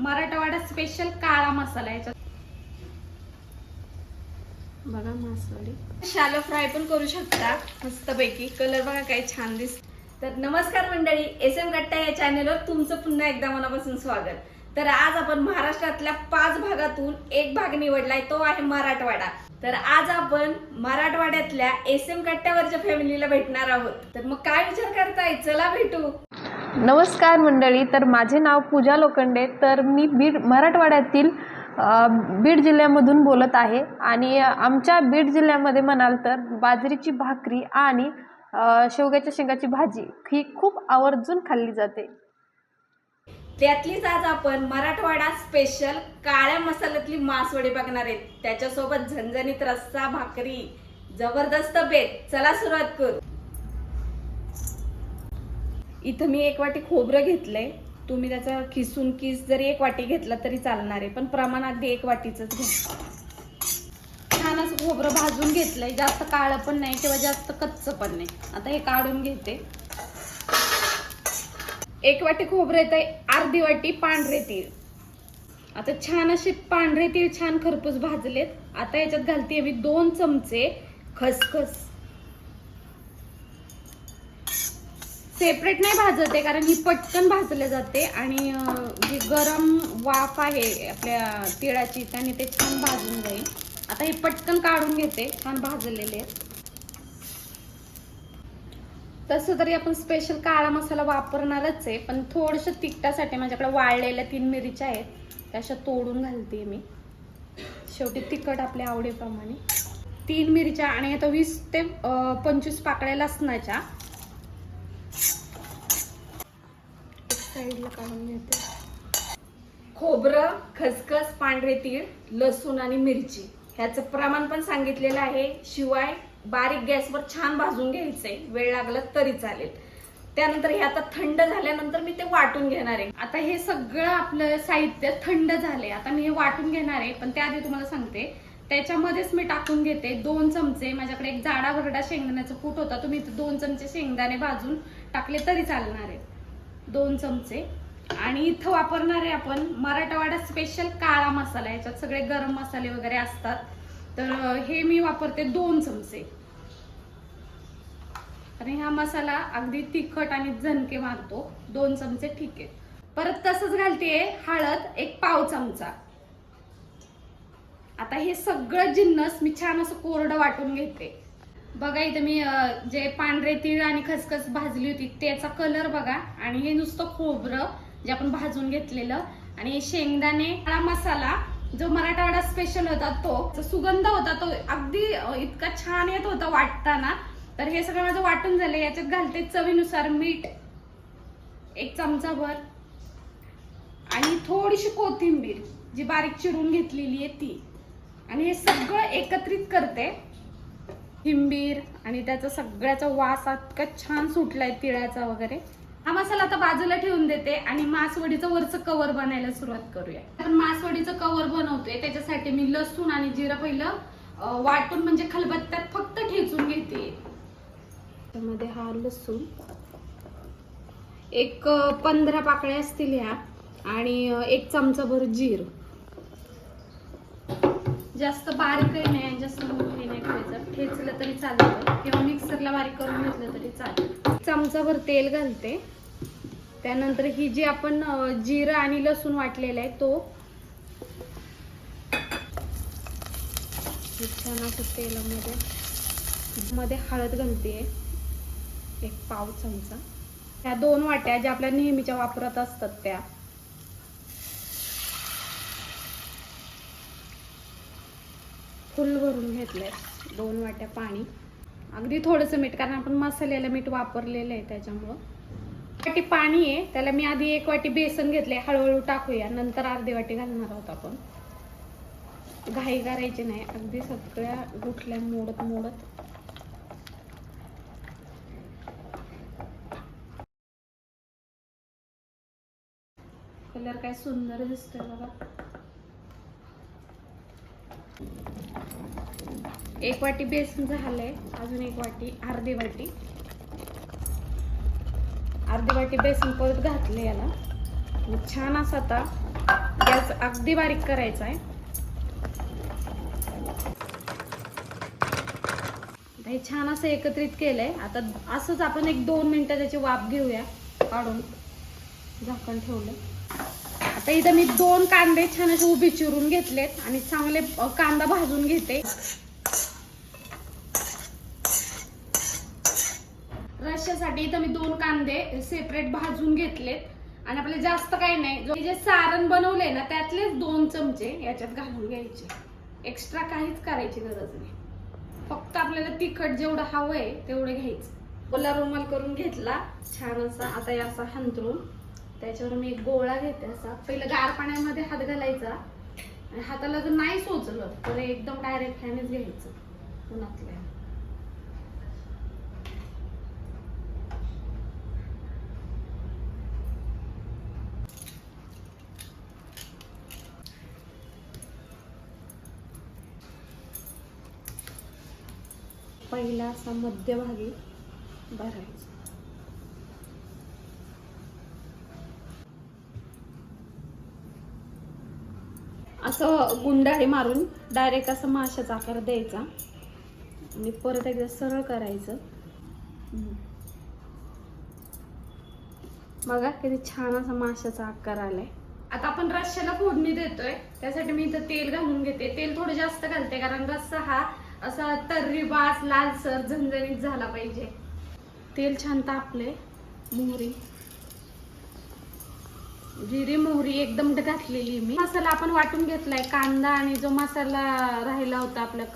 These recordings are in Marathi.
मराठवाडा स्पेशल काळा मसाला याच्यात. बघा मासवडी शालो फ्राय पण करू शकता. मस्तपैकी. कलर बघा काय छान दिस तर नमस्कार मंडळी एस एम गट्टा या चॅनलवर तुमचं पुन्हा एकदा मनापासून स्वागत. तर आज आपण महाराष्ट्रातल्या पाच भागातून एक भाग निवडलाय तो आहे मराठवाडा. तर आज आपण मराठवाड्यातल्या एस एम कट्ट्यावरच्या फॅमिलीला भेटणार आहोत. तर मग काय विचार करताय? चला भेटू. नमस्कार मंडळी तर माझे नाव पूजा लोखंडे. तर मी बीड मराठवाड्यातील बीड जिल्ह्यामधून बोलत आहे. आणि आमच्या बीड जिल्ह्यामध्ये म्हणाल तर बाजरीची भाकरी आणि शेवग्याच्या शेंगाची भाजी ही खूप आवर्जून खाल्ली जाते. त्यातलीच आज आपण मराठवाडा स्पेशल काळ्या मसाल्यातली मासवडी बघणार आहेत त्याच्यासोबत झणझणीत रस्सा भाकरी जबरदस्त बेत. चला सुरुवात करू. इथं मी एक वाटी खोबरं घेतलंय. तुम्ही त्याचा खिसून किस जरी एक वाटी घेतला तरी चालणार आहे पण प्रमाण अगदी एक वाटीच घ्या. छान असं खोबरं भाजून घेतलंय. जास्त काळं पण नाही किंवा जास्त कच्चं पण नाही. आता हे काढून घेते. एक वाटी खोबरं येतंय अर्धी वाटी पांढरे तीळ. आता छान असे पांढरे तीळ छान खरपूस भाजलेत. आता याच्यात घालते मी दोन चमचे खसखस. सेपरेट नाही भाजत कारण ही पटकन भाजले जाते आणि जी गरम वाफ आहे आपल्या तिळाची त्याने ते छान भाजून जाईल आता हे पटकन काढून घेते छान भाजलेले आहेत. तसं तरी आपण स्पेशल काळा मसाला वापरणारच आहे पण थोडंसं तिखटासाठी माझ्याकडे वाळलेल्या तीन मिरच्या आहेत त्या अशा तोडून घालते मी. शेवटी तिखट आपल्या आवडीप्रमाणे. तीन मिरच्या आणि आता वीस ते पंचवीस पाकळ्या लसणाच्या. साईडला काढून घेते. खोबरं खसखस पांढरे तीळ लसूण आणि मिरची. ह्याचं प्रमाण पण सांगितलेलं आहे. शिवाय बारीक गॅसवर छान भाजून घ्यायचंय. वेळ लागला तरी चालेल. त्यानंतर हे आता थंड झाल्यानंतर मी ते वाटून घेणार आहे. आता हे सगळं आपलं साहित्य थंड झाले आता मी हे वाटून घेणार आहे पण त्याआधी तुम्हाला सांगते. त्याच्यामध्येच मी टाकून घेते दोन चमचे. माझ्याकडे एक जाडा भरडा शेंगदाण्याचा कूट होता. तुम्ही दोन चमचे शेंगदाणे भाजून टाकले तरी चालणार आहे. दोन चमचे. आणि इथं वापरणार आहे आपण मराठवाडा स्पेशल काळा मसाला याच्यात सगळे गरम मसाले वगैरे असतात. तर हे मी वापरते दोन चमचे. आणि हा मसाला अगदी तिखट आणि झणके मारतो. दोन चमचे ठीक आहे परत तसंच घालते हळद एक पाव चमचा. आता हे सगळं जिन्नस मी छान असं कोरडं वाटून घेते. बघा इथं मी जे पांढरे तीळ आणि खसखस भाजली होती त्याचा कलर बघा. आणि हे नुसतं खोबरं जे आपण भाजून घेतलेलं. आणि शेंगदाणे काळा मसाला जो मराठवाडा स्पेशल होता तो जो सुगंध होता तो अगदी इतका छान येत होता वाटताना. तर हे सगळं माझं वाटून झालं. याच्यात घालते चवीनुसार मीठ एक चमचा भर आणि थोडीशी कोथिंबीर जी बारीक चिरून घेतलेली आहे ती. आणि हे सगळं एकत्रित करते. हिंबीर आणि त्याचा सगळ्याचा वास इतका छान सुटलाय तिळाचा वगैरे. हा मसाला आता बाजूला ठेवून देते आणि मासवडीचं वरचं कवर बनायला सुरुवात करूया. आपण मासवडीचं कवर बनवतोय त्याच्यासाठी मी लसूण आणि जिरं पहिलं वाटून म्हणजे खलबत्त्यात फक्त ठेचून घेते. त्यामध्ये हा लसूण. एक पंधरा पाकळ्या असतील ह्या आणि एक चमचाभर जीर. जास्त बारीकही नाही आणि जास्त मोठी नाही करायचं ठेचलं तरी चालतं. किंवा मिक्सरला बारीक करून घेतलं तरी चालतं. चमचाभर तेल घालते. त्यानंतर ही जी आपण जिरं आणि लसूण वाटलेला आहे तो. छान असं तेलामध्ये मध्ये हळद घालते. एक पाव चमचा. ह्या दोन वाट्या ज्या आपल्या नेहमीच्या वापरत असतात त्या. फुल भरून घेतले दोन वाट्या पाणी. अगदी थोडंसं मीठ कारण आपण मसाल्याला मीठ वापरलेलं आहे त्याच्यामुळं. वाटी पाणी आहे त्याला मी आधी एक वाटी बेसन घेतले हळूहळू टाकूया नंतर अर्धी वाटी घालणार आहोत आपण. घाई करायची नाही अगदी सगळ्या गुठल्या मोडत मोडत. कलर काय सुंदर दिसतोय बघा. एक वाटी बेसन झालंय अजून एक वाटी अर्धी वाटी. अर्धी वाटी बेसन परत घातले याला. आणि छान असं आता गॅस अगदी बारीक करायचा आहे. हे छान असं एकत्रित केलंय. आता असंच आपण एक दोन मिनिटं त्याची वाफ घेऊया. काढून झाकण ठेवलं आता इथं मी दोन कांदे छान असे उभे चिरून घेतलेत आणि चांगले कांदा भाजून घेते. रश्यासाठी इथं मी दोन कांदे सेपरेट भाजून घेतलेत. आणि आपले जास्त काही नाही. जो- जे सारण बनवले ना त्यातलेच दोन चमचे याच्यात घालून घ्यायचे. एक्स्ट्रा काहीच करायची गरज नाही. फक्त आपल्याला तिखट जेवढं हवंय तेवढं घ्यायचं. ओला रुमाल करून घेतला. छान असा आता याचा असा हंतरून. त्याच्यावर मी एक गोळा घेते असा. पहिलं गार पाण्यामध्ये हात घालायचा आणि हाताला जर नाही सोचलं तर एकदम डायरेक्ट ह्यानेच घ्यायचं. उन्हातल्या. पहिला असा मध्यभागी भरायचा. असं गुंडाळी मारून डायरेक्ट असं माशाचा आकार द्यायचा. आणि परत एकदा सरळ करायचं. बघा किती छान असा माशाचा आकार आलाय. आता आपण रश्याला फोडणी देतोय. त्यासाठी मी इथं तेल घालून घेते. तेल थोडं जास्त घालते कारण रस्सा हा असा तर्रीबास लालसर झणझणीत झाला पाहिजे. तेल छान तापले मोहरी. जिरी मोहरी एकदम घातलेली मी. मसाला आपण वाटून घेतलाय कांदा आणि जो मसाला राहिला होता आपल्या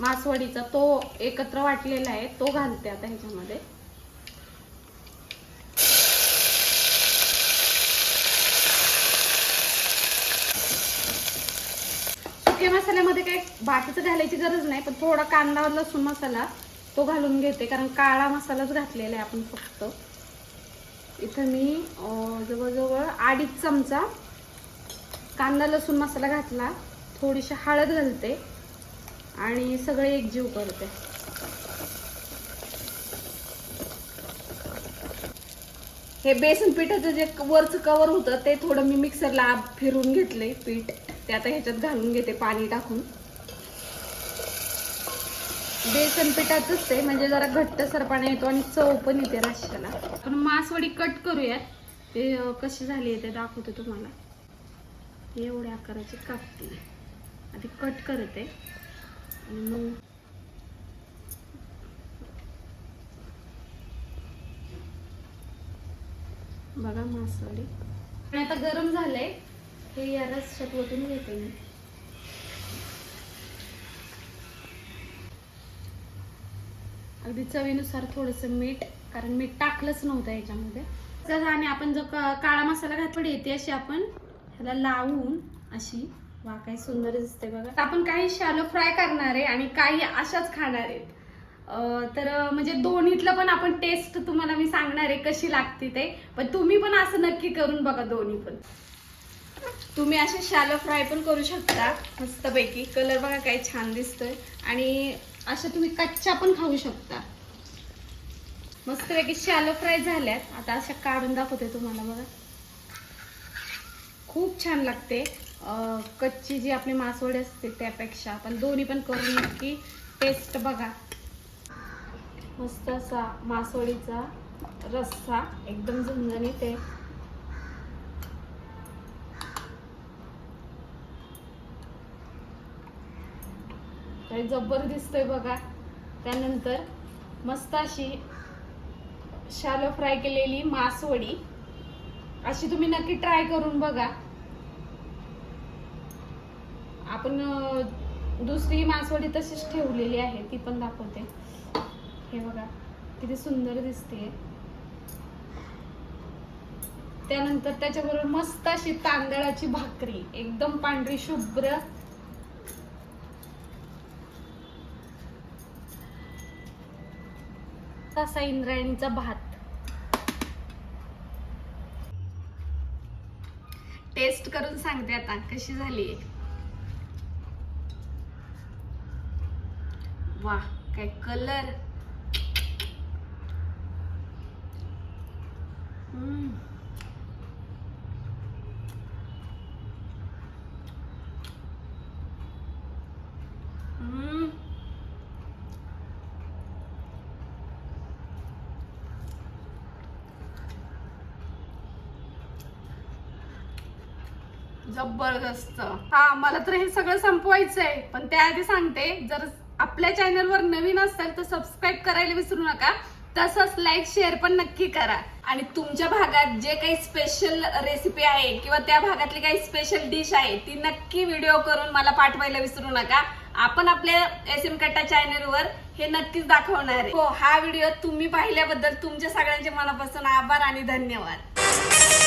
मासवडीचा तो एकत्र वाटलेला आहे. तो घालते आता ह्याच्यामध्ये. सुक्या मसाल्यामध्ये काही बाकीचं घालायची गरज नाही पण थोडा कांदा लसूण मसाला तो घालून घेते कारण काळा मसालाच घातलेला आहे आपण फक्त. इथं मी जवळजवळ अडीच चमचा कांदा लसूण मसाला घातला. थोडीशी हळद घालते आणि सगळे एकजीव करते. हे बेसन पिठाचं जे वरचं कवर होतं ते थोडं मी मिक्सरला फिरून घेतले पीठ. ते आता ह्याच्यात घालून घेते पाणी टाकून. बेसन पिठाचंच ते म्हणजे जरा घट्ट सरपाने येतो आणि चव पण येते रश्श्याला पण मासवडी कट करूयात. ते कशी झाली आहे ते दाखवते तुम्हाला. एवढ्या आकाराची कापते. आधी कट करते. आणि मग बघा मासवडी. आणि आता गरम झालंय. हे या रस्त्यात ओतून घेते मी. अगदी चवीनुसार थोडंसं मीठ कारण मीठ टाकलंच नव्हतं याच्यामध्ये. तर आणि आपण जो काळा मसाला घातली येते अशी आपण ह्याला लावून अशी वा काय सुंदर दिसते बघा. आपण काही शॅलो फ्राय करणार आहे आणि काही अशाच खाणार आहेत. तर म्हणजे दोन्हीतलं पण आपण टेस्ट तुम्हाला मी सांगणार आहे कशी लागते ते. पण तुम्ही पण असं नक्की करून बघा दोन्ही पण. तुम्ही असे शॅलो फ्राय पण करू शकता मस्तपैकी. कलर बघा काय छान दिसतोय. आणि अशा तुम्ही कच्च्या पण खाऊ शकता. मस्तपैकी शॅलो फ्राय झाल्यात. आता अशा काढून दाखवते तुम्हाला बघा. खूप छान लागते. कच्ची जी आपली मासवडी असते त्यापेक्षा. पण दोन्ही पण करून नक्की टेस्ट बघा. मस्त असा मासवडीचा रस्सा. एकदम झणझणीत आहे. काही जबर दिसतोय बघा. त्यानंतर मस्त अशी शालो फ्राय केलेली मासवडी. अशी तुम्ही नक्की ट्राय करून बघा. आपण दुसरी मासवडी तशीच ठेवलेली आहे. ती पण दाखवते. हे बघा किती सुंदर दिसते त्यानंतर त्याच्याबरोबर मस्त अशी तांदळाची भाकरी. एकदम पांढरी शुभ्र असा इंद्रायणीचा भात. टेस्ट करून सांगते आता कशी झाली वा काय कलर जबरदस्त. हा मला तर हे सगळं संपवायचं आहे पण त्याआधी सांगते जर आपल्या चॅनलवर नवीन असेल तर सबस्क्राईब करायला विसरू नका. तसंच लाईक शेअर पण नक्की करा. आणि तुमच्या भागात जे काही स्पेशल रेसिपी आहे किंवा त्या भागातली काही स्पेशल डिश आहे ती नक्की व्हिडिओ करून मला पाठवायला विसरू नका. आपण आपल्या एस एम कट्टा चॅनलवर हे नक्कीच दाखवणार आहे. हो हा व्हिडिओ तुम्ही पाहिल्याबद्दल तुमच्या सगळ्यांचे मनापासून आभार आणि धन्यवाद.